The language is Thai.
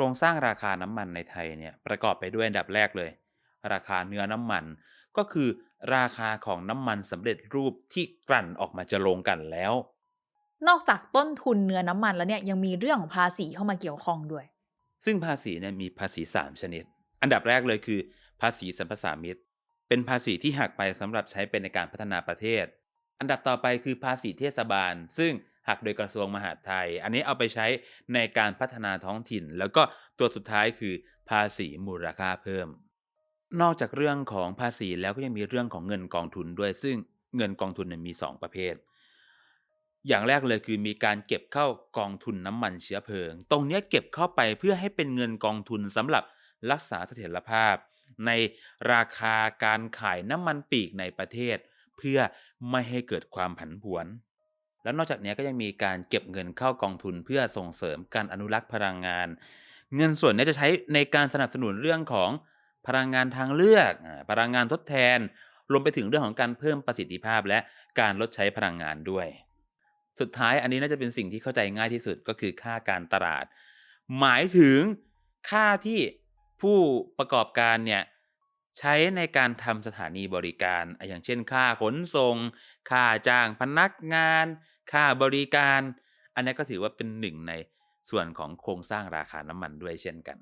รงสร้างราคาน้ำมันในไทยเนี่ยประกอบไปด้วยอันดับแรกเลย ราคาเนื้อน้ำมัน ก็คือราคาของน้ำมันสำเร็จรูปที่กลั่นออกมาจะลงกลั่นแล้ว นอกจากต้นทุนเนื้อน้ำมันแล้วเนี่ยยังมีเรื่องของภาษีเข้ามาเกี่ยวข้องด้วย ซึ่งภาษีเนี่ยมีภาษี 3 ชนิด อันดับแรกเลยคือ ภาษีสรรพสามิตเป็นภาษีที่หักไปสำหรับใช้เป็นในการพัฒนาประเทศ อันดับต่อไปคือภาษีเทศบาล ซึ่ง หักโดยกระทรวงมหาดไทย อันนี้เอาไปใช้ในการพัฒนาท้องถิ่น แล้วก็ตัวสุดท้ายคือภาษีมูลค่าเพิ่ม นอกจากเรื่องของภาษีแล้วก็ยังมีเรื่องของเงินกองทุนด้วย ซึ่งเงินกองทุนมี 2 ประเภท อย่างแรกเลยคือมีการเก็บเข้ากองทุนน้ำมันเชื้อเพลิง ตรงนี้เก็บเข้าไปเพื่อให้เป็นเงินกองทุนสำหรับรักษาเสถียรภาพ ในราคาการขายน้ำมันปีกในประเทศ เพื่อไม่ให้เกิดความผันผวน แล้วนอกจากนี้ก็ยังมีการเก็บเงินเข้ากองทุนเพื่อส่งเสริมการอนุรักษ์พลังงาน เงินส่วนนี้จะใช้ในการสนับสนุนเรื่องของพลังงานทางเลือก พลังงานทดแทน รวมไปถึงเรื่องของการเพิ่มประสิทธิภาพและการลดใช้พลังงานด้วย สุดท้ายอันนี้น่าจะเป็นสิ่งที่เข้าใจง่ายที่สุดก็คือค่าการตลาด หมายถึงค่าที่ผู้ประกอบการเนี่ย ใช้ในการทำสถานีบริการ อย่างเช่น ค่าขนส่ง ค่าจ้างพนักงาน ค่าบริการ อันนี้ก็ถือว่าเป็นหนึ่งในส่วนของโครงสร้างราคาน้ำมันด้วยเช่นกัน